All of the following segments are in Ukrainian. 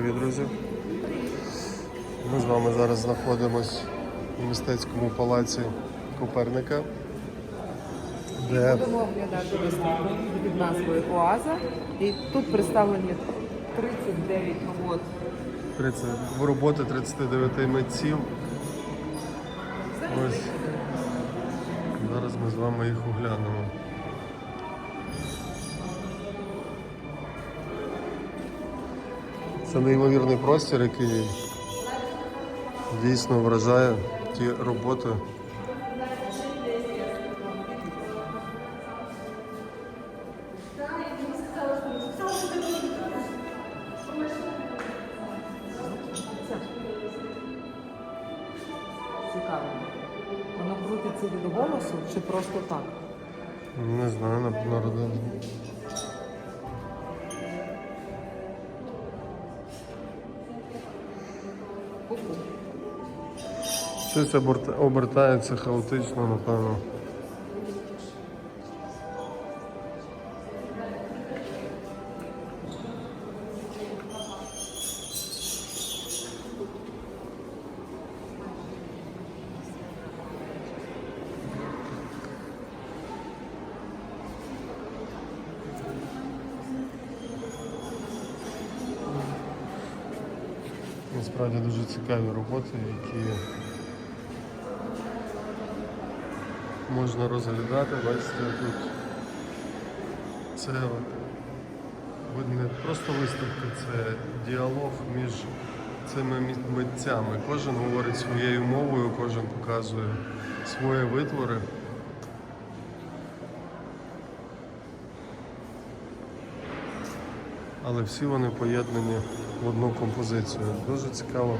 Привіт, друзі! Ми з вами зараз знаходимось у мистецькому палаці Коперника, де Будемо оглядати виставку під назвою Оаза. І тут представлені 39 робот. 30, роботи 39 митців. Ось зараз ми з вами їх оглянемо. Це неймовірний простір, який дійсно вражає ті роботи. Цікаво. Воно крутиться від голосу чи просто так? Не знаю, на-. Щось оберта- обертається хаотично, напевно. Насправді дуже цікаві роботи, які можна розглядати. Бачите, тут це не просто виставка, це діалог між цими митцями. Кожен говорить своєю мовою, кожен показує свої витвори. Але всі вони поєднані в одну композицію. Дуже цікаво.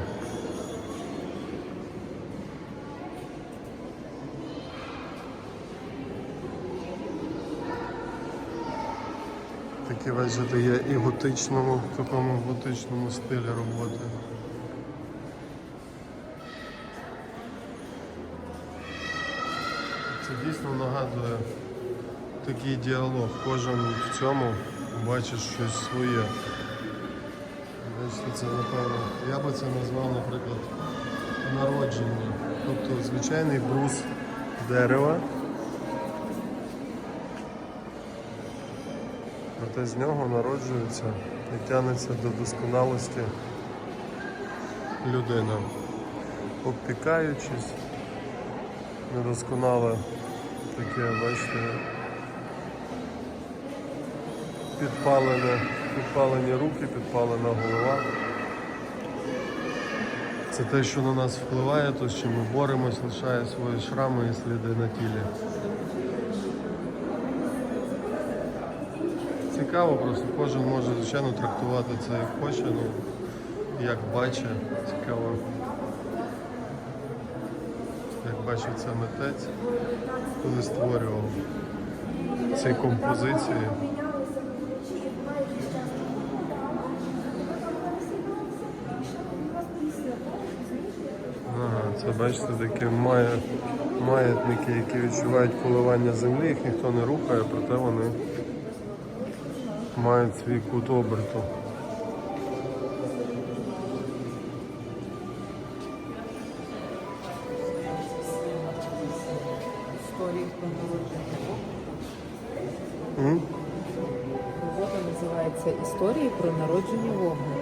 Такі бачите, є і готичному, в такому готичному стилі роботи. Це дійсно нагадує такий діалог. Кожен в цьому бачить щось своє. Бачите, це напевно. Я би це назвав, наприклад, народження. Тобто звичайний брус дерева. Проте з нього народжується і тягнеться до досконалості людина. Обпікаючись, недосконале таке, бачите, підпалене, підпалені руки, підпалена голова. Це те, що на нас впливає, то з чим ми боремось, лишає свої шрами і сліди на тілі. Цікаво просто, кожен може, звичайно, трактувати це як хоче, ну, як бачить. Цікаво. Як бачив це митець, коли створював ці композиції. Ага, це бачите такі має, маятники, які відчувають коливання землі, їх ніхто не рухає, проте вони мають свій кут оберту. Робота називається Історії про народження вогню.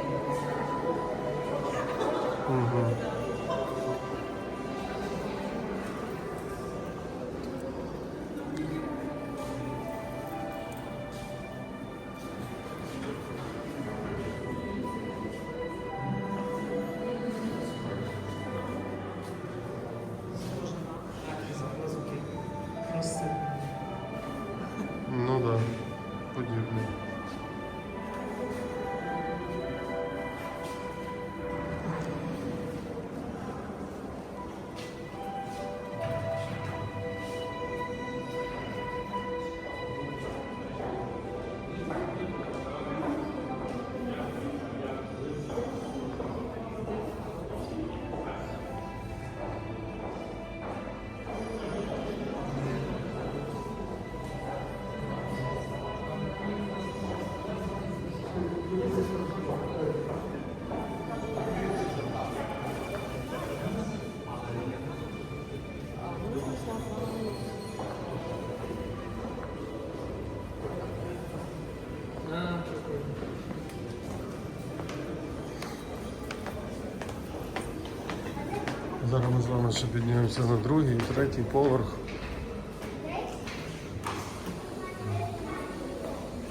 З вами ще піднімемося на другий, третій поверх.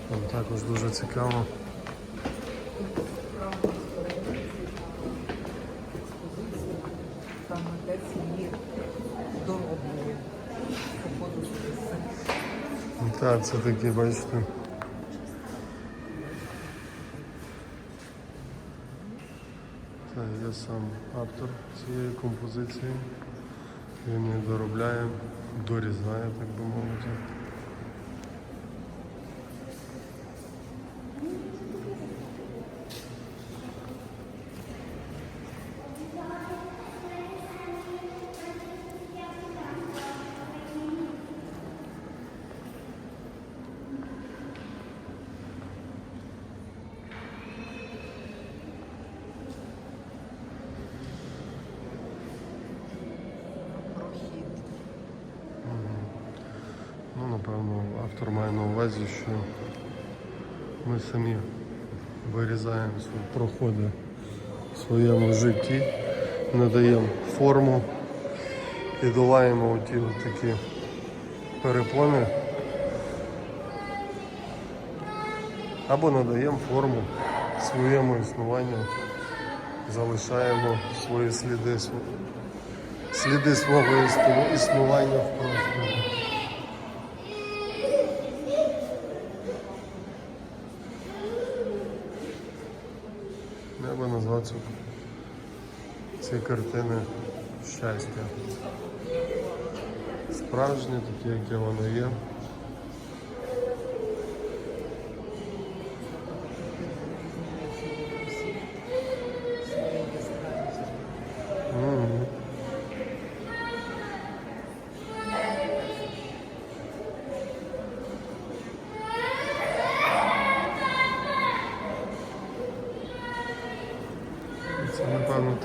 Там також дуже цікаво. Там її. Походу. Так, це такі, бачите. Це є сам автор цієї композиції. Він її доробляє, дорізає, так би мовити. Напевно, автор має на увазі, що ми самі вирізаємо свої проходи в своєму житті, надаємо форму і долаємо оті такі перепони. Або надаємо форму своєму існуванню, залишаємо свої сліди, сліди свого існування в просторі. Я назвав ці картини щастя. Справжнє, таке, яке воно є.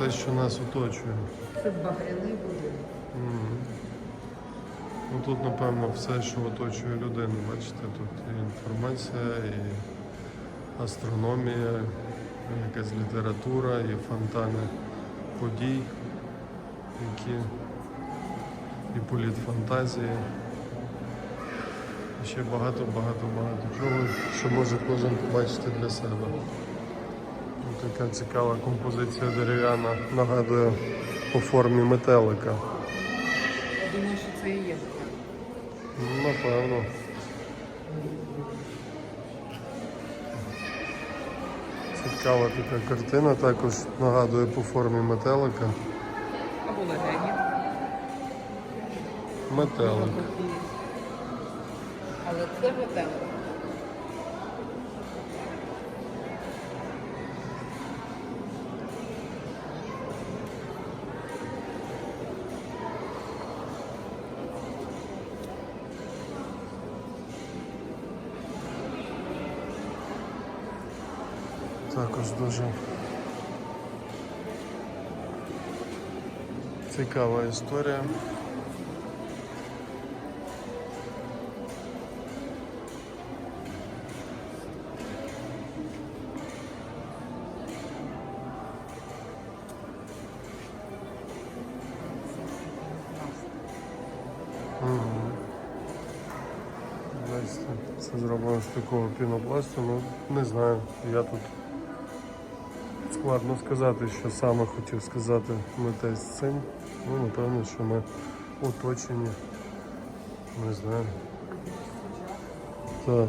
Те, що нас оточує. Це багряний будинок. Мгм. Ну тут, напевно, все, що оточує людину. Бачите, тут і інформація, і астрономія, і якась література, і фонтани подій, які і політ фантазії. І ще багато, багато, багато чого, що може кожен побачити для себе. Така цікава композиція дерев'яна нагадує по формі метелика. Я думаю, що це і є. Напевно. Цікава така картина, також нагадує по формі метелика. Або легені. Метелик. Але це метелик. Також дуже цікава історія. Це зроблено з такого пінопласту, ну не знаю. Я тут складно сказати, що саме хотів сказати митець цим. Ну, напевно, що ми оточені. Не знаю. Та.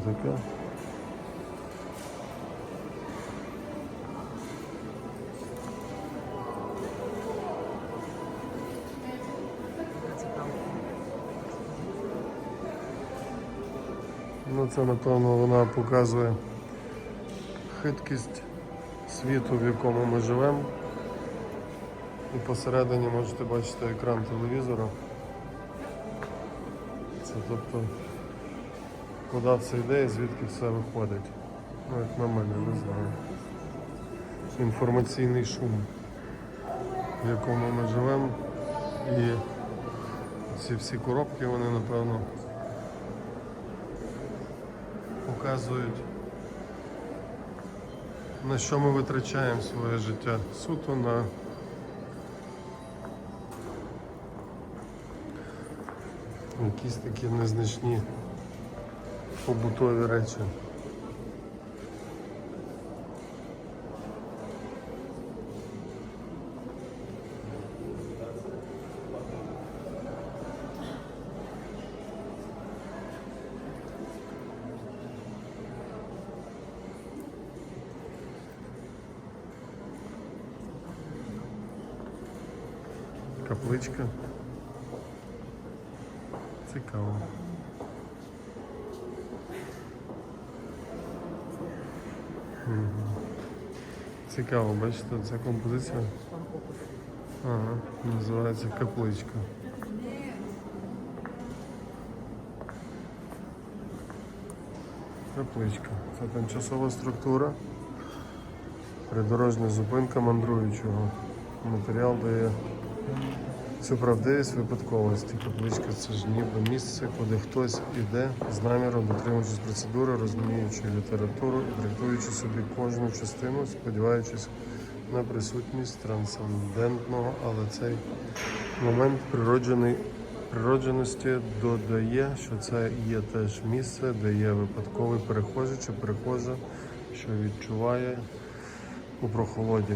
Цікаво. Ну це напевно вона показує хиткість світу, в якому ми живемо. І посередині можете бачити екран телевізора. Це тобто куди все йде і звідки все виходить. Ну, як на мене, не знаю. Інформаційний шум, в якому ми живемо. І ці всі коробки, вони напевно показують, на що ми витрачаємо своє життя? Суто на якісь такі незначні побутові речі. Цікаво, бачите, ця композиція. Ага, називається капличка. Капличка. Це тимчасова структура. Придорожня зупинка мандруючого. Матеріал дає цю правдивість випадковості. Капличка це ж ніби місце, куди хтось іде з наміром, дотримуючись процедури, розуміючи літературу і трактуючи собі кожну частину, сподіваючись на присутність трансцендентного, але цей момент природжений. Природженості додає, що це є теж місце, де є випадковий перехожий чи перехожа, що відчуває у прохолоді.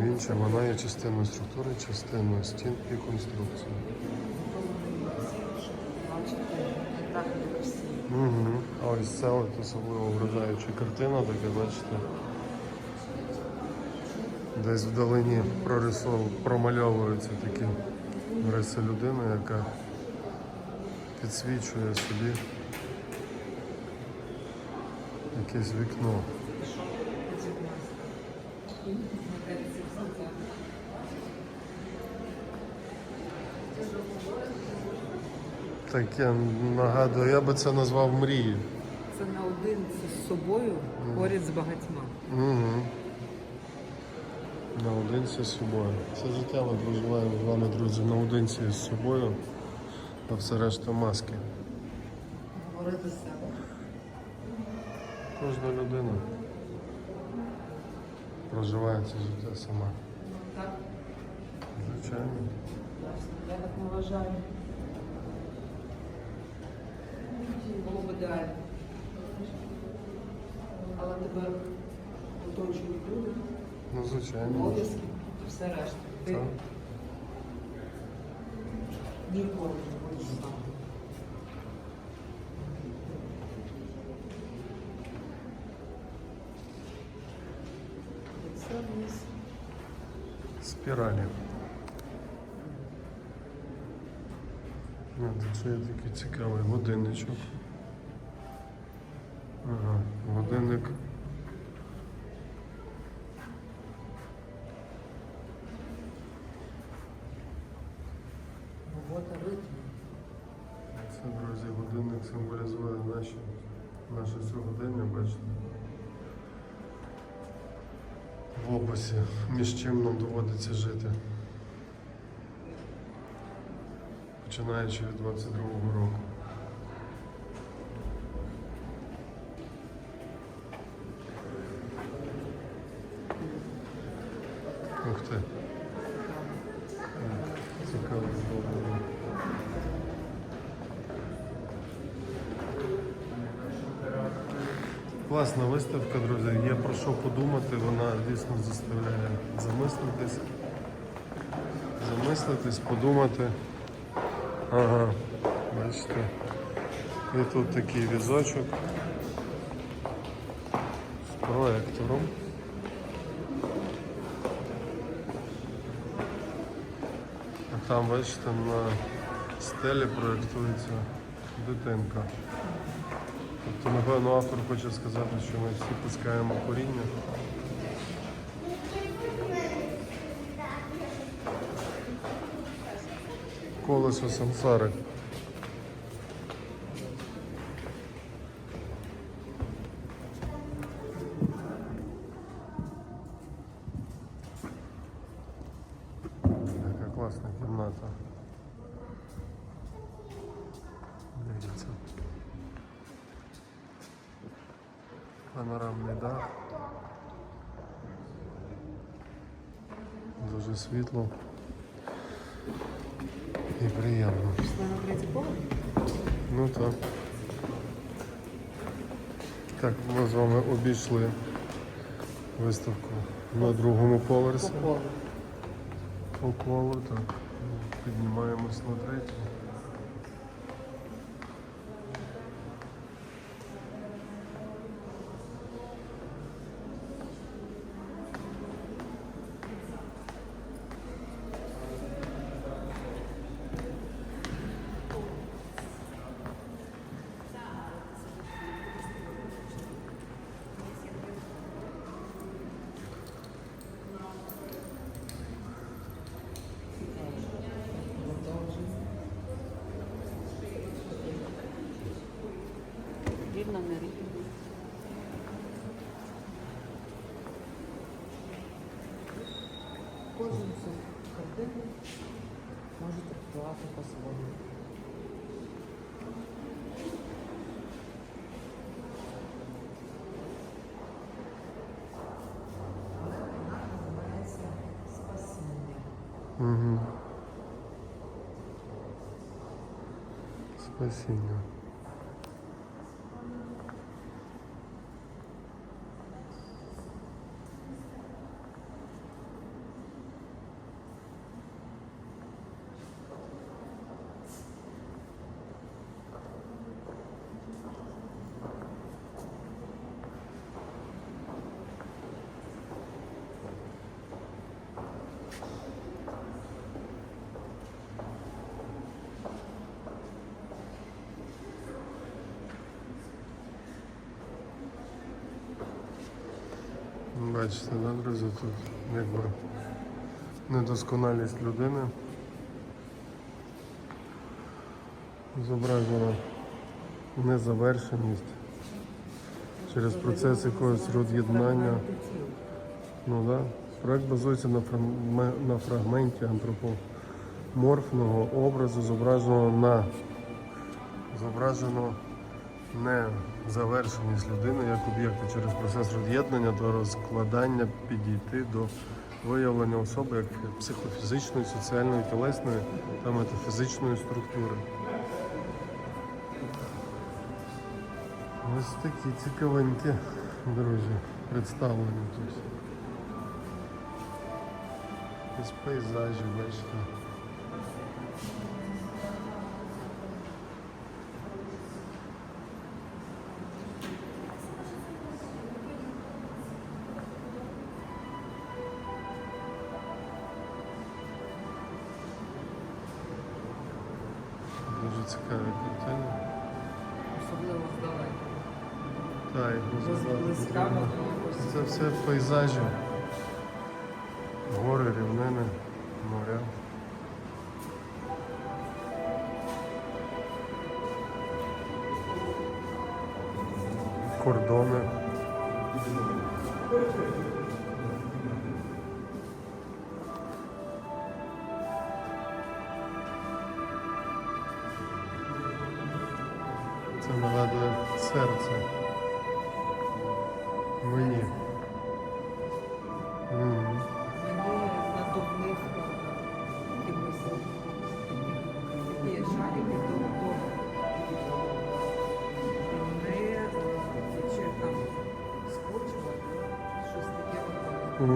Він вона є частиною структури, частиною стін і конструкції. Угу. А ось це от особливо вражаюча картина, така, бачите. Десь вдалині промальовуються такі риси людини, яка підсвічує собі якесь вікно. Так я нагадую, я би це назвав мрією. Це наодинці з собою поряд з багатьма. Угу. Наодинці з собою. Це життя ми проживаємо з вами, друзі, наодинці з собою, а все решта маски. Говорити з себе. Кожна людина проживає це життя сама. Так, Звичайно. я так не вважаю. Було б ідеально. Але тебе оточують люди, Ну, звичайно. обов'язки і все решта. Ти Так. ніколи не будеш сам. І Це вниз. Спіралі. Є такий цікавий годинничок. Ага, годинник. Це, друзі, годинник символізує наші, наше сьогодення, бачите. В описі, між чим нам доводиться жити. Починаючи від 22-го року. Ух ти. Цікаво зроблено. Класна виставка, друзі. Є про що подумати, вона дійсно заставляє замислитись. Замислитись, подумати. Ага, бачите. І тут такий візочок з проектором. А там, бачите, на стелі проєктується дитинка. Тобто, напевно, автор хоче сказати, що ми всі пускаємо коріння. Колесо сансари. Обійшли виставку на другому поверсі. По. По колу, так. Піднімаємось на третій. Рівно, не рівно. Кожен цю картину може трактувати по-своєму. Але вона називається спасіння. Угу. Спасіння. Бачите, да, друзі, тут якби недосконалість людини. Зображена незавершеність через процес якогось роз'єднання. Ну да. Проект базується на, на фрагменті антропоморфного образу, зображеного на зображено не завершеність людини як об'єкту через процес роз'єднання до розкладання підійти до виявлення особи як психофізичної, соціальної, тілесної та метафізичної структури. Ось такі цікавенькі, друзі, представлені тут. Із пейзажів, бачите. Дуже цікаві картини. Особливо здалека. Так, потрібно. можна Це все пейзажі. Гори, рівнини, Це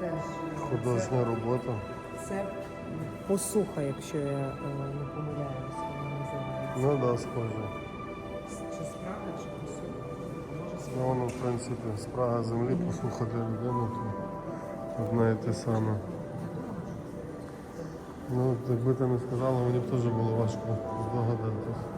теж Художня робота. Це, це посуха, якщо я е, не помиляюся, вона називається. Ну да, схоже. Чи справа, чи посуха? Ну, воно, в принципі, спрага землі, послухати людину, то одне і те саме. Ну, якби ти не сказала, мені б теж було важко здогадатись.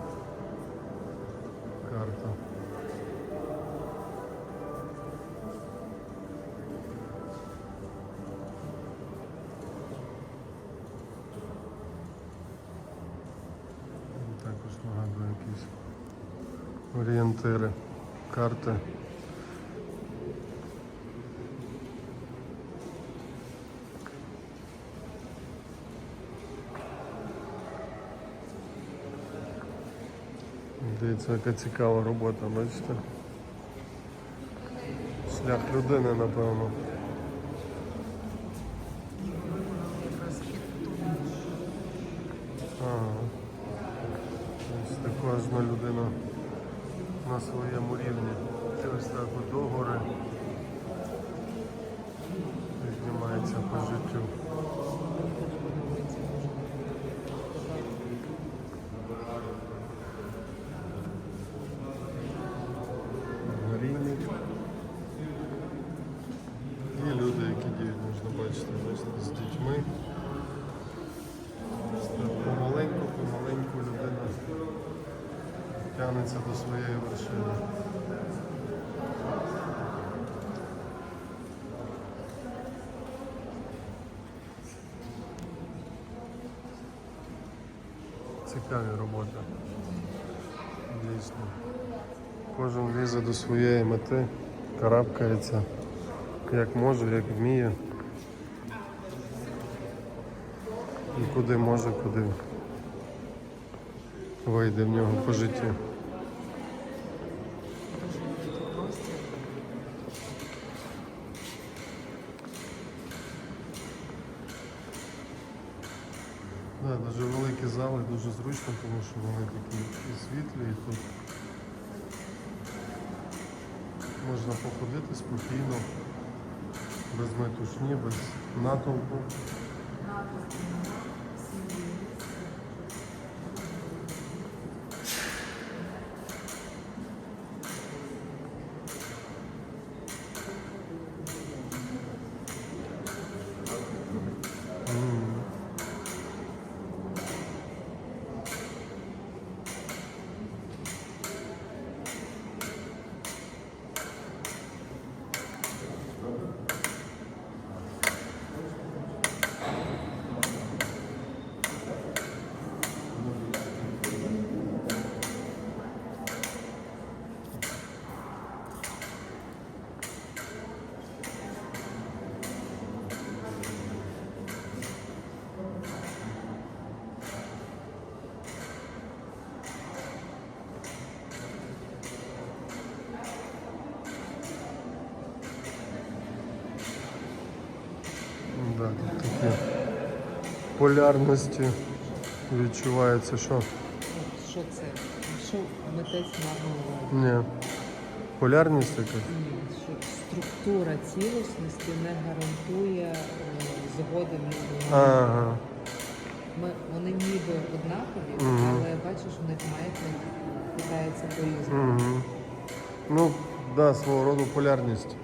Дивіться, яка цікава робота, бачите? Шлях людини, напевно. Ага. Тобто кожна людина на своєму рівні. І ось так от до гори піднімається по життю. Рівні. І люди, які діють, можна бачити, бачите, з дітьми. Ось так Помаленьку, помаленьку людина тягнеться до своєї вершини. Цікаві роботи. Дійсно. Кожен лізе до своєї мети, карабкається, як може, як вміє. І куди може, куди вийде в нього по житті. Да, дуже великі зали, дуже зручно, тому що вони такі і світлі, і тут можна походити спокійно, без метушні, без натовпу. Да, такі полярності відчувається, що Що це? Що митець мав на увазі? ні. Полярність якась. Ні, що структура цілісності не гарантує е, згоди між. Ага. Ми, вони ніби однакові, Мгм. але бачиш, у них маятник питається по-різному. Угу. Ну, да, свого роду полярність.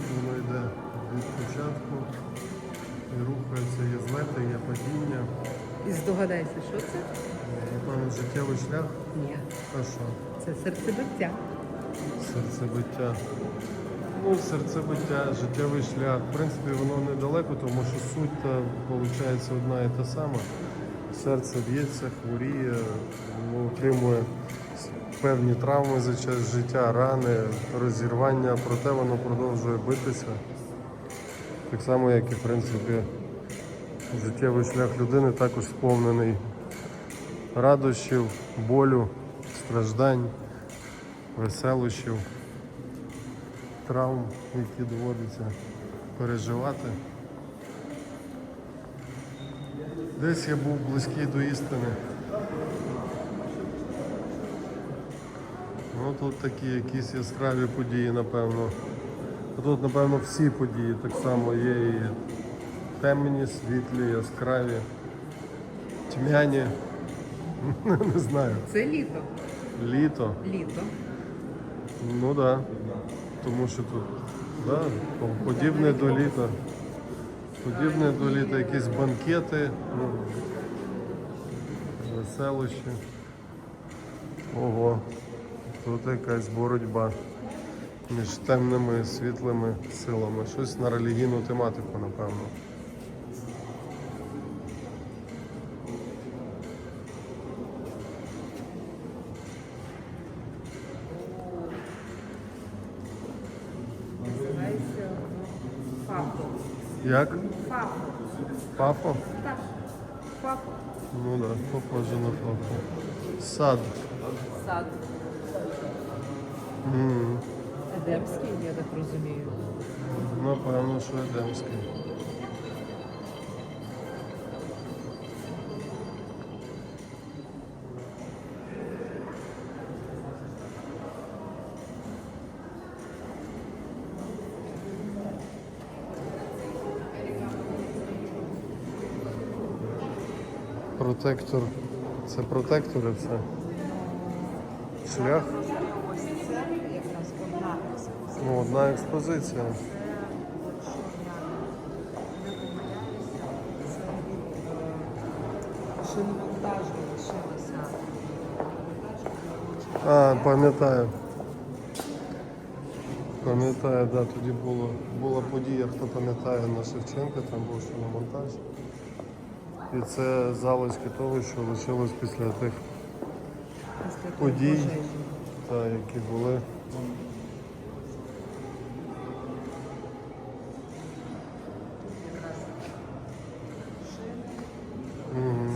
Тут воно йде від початку і рухається, є злети, є падіння. І здогадайся, що це? Напевно, життєвий шлях. Ні, А що? це серцебиття. Серцебиття. Ну, серцебиття, життєвий шлях. В принципі, воно недалеко, тому що суть та, виходить одна і та сама. Серце б'ється, хворіє, отримує певні травми за час життя, рани, розірвання, проте воно продовжує битися. Так само, як і в принципі життєвий шлях людини також сповнений радощів, болю, страждань, веселощів, травм, які доводиться переживати. Десь я був близький до істини. Ну тут такі якісь яскраві події, напевно. Тут, напевно, всі події так само є і темні, світлі, яскраві, тьмяні. Не знаю. Це літо. Літо. Літо. Ну так. Да. Тому що тут да, подібне до літа. Подібне до літа, якісь банкети, ну, веселощі. Ого, тут якась боротьба між темними і світлими силами. Щось на релігійну тематику, напевно. Називається воно Як? Папа. Пафо? Так. Папа. Ну так, да, похоже на пафо. Сад. Сад. М, Едемський, я так розумію. Напевно, що Едемський. Протектор. Це протектори все. Шлях. Ну, одна експозиція. А, пам'ятаю. Пам'ятаю, да, тоді було, була подія, хто пам'ятає на Шевченка, там був шиномонтаж. І це залишки того, що лишилось після тих подій. та, які були. Якраз шини. Угу.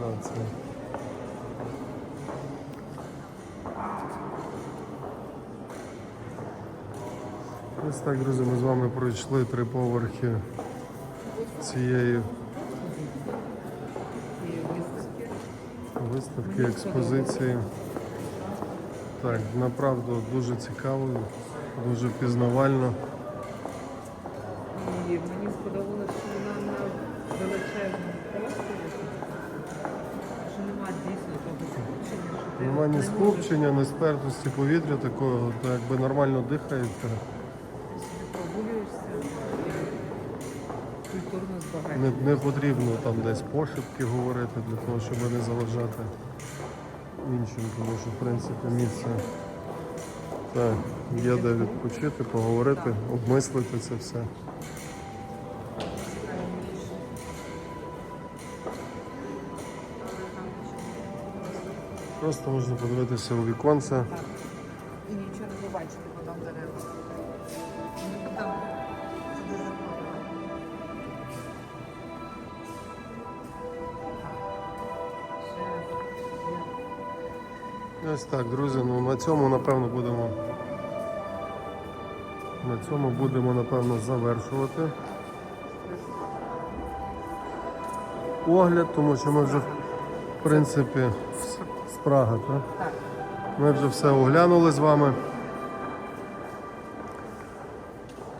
Да, це. Ось так, друзі, ми з вами пройшли три поверхи цієї виставки. експозиції. Так, направду дуже цікаво, дуже пізнавально. І мені сподобалося, що вона на величезному просторі, що немає дійсно того скупчення, Нема ні скупчення, ні спертості повітря такого, так якби нормально дихається. ти собі прогулюєшся і культурно збагачуєшся. Не, не потрібно там десь пошепки говорити для того, щоб не заважати іншим, тому що в принципі місце так, є де відпочити, поговорити, обмислити це все. Просто можна подивитися у віконце. Ось так, друзі, ну на цьому напевно будемо. На цьому будемо напевно завершувати огляд, тому що ми вже в принципі з Праги, так? Ми вже все оглянули з вами.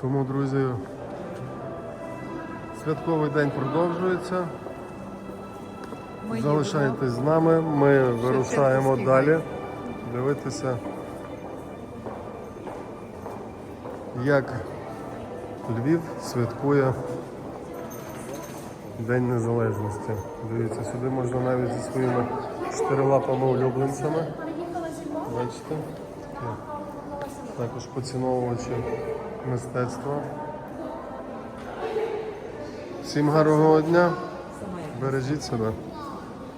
Тому, друзі, святковий день продовжується. Ми. Залишайтесь з нами, ми вирушаємо далі дивитися, як Львів святкує День Незалежності. Дивіться, сюди можна навіть зі своїми чотирилапими улюбленцями. Бачите? Також поціновувачі мистецтва. Всім гарного дня, бережіть себе.